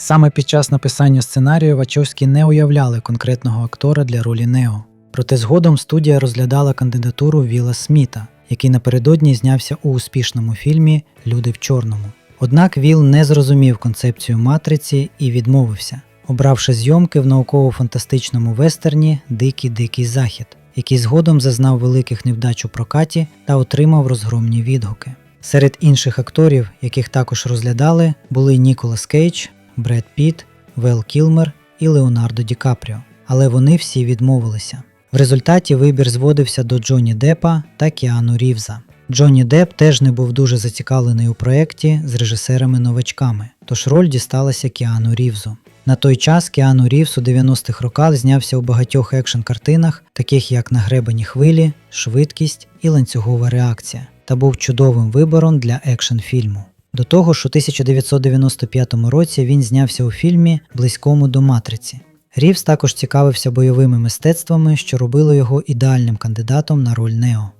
Саме під час написання сценарію Вачовські не уявляли конкретного актора для ролі Нео. Проте згодом студія розглядала кандидатуру Віла Сміта, який напередодні знявся у успішному фільмі Люди в чорному. Однак Віл не зрозумів концепцію матриці і відмовився, обравши зйомки в науково-фантастичному вестерні Дикий Дикий Захід, який згодом зазнав великих невдач у прокаті та отримав розгромні відгуки. Серед інших акторів, яких також розглядали, були Ніколас Кейдж, Бред Піт, Вел Кілмер і Леонардо Ді Капріо, але вони всі відмовилися. В результаті вибір зводився до Джонні Деппа та Кіану Рівза. Джонні Депп теж не був дуже зацікавлений у проєкті з режисерами-новачками, тож роль дісталася Кіану Рівзу. На той час Кіану Рівз у 90-х роках знявся у багатьох екшн-картинах, таких як Нагребані хвилі, Швидкість і ланцюгова реакція, та був чудовим вибором для екшн-фільму. До того ж, у 1995 році він знявся у фільмі Близькому до матриці. Рівс також цікавився бойовими мистецтвами, що робило його ідеальним кандидатом на роль Нео.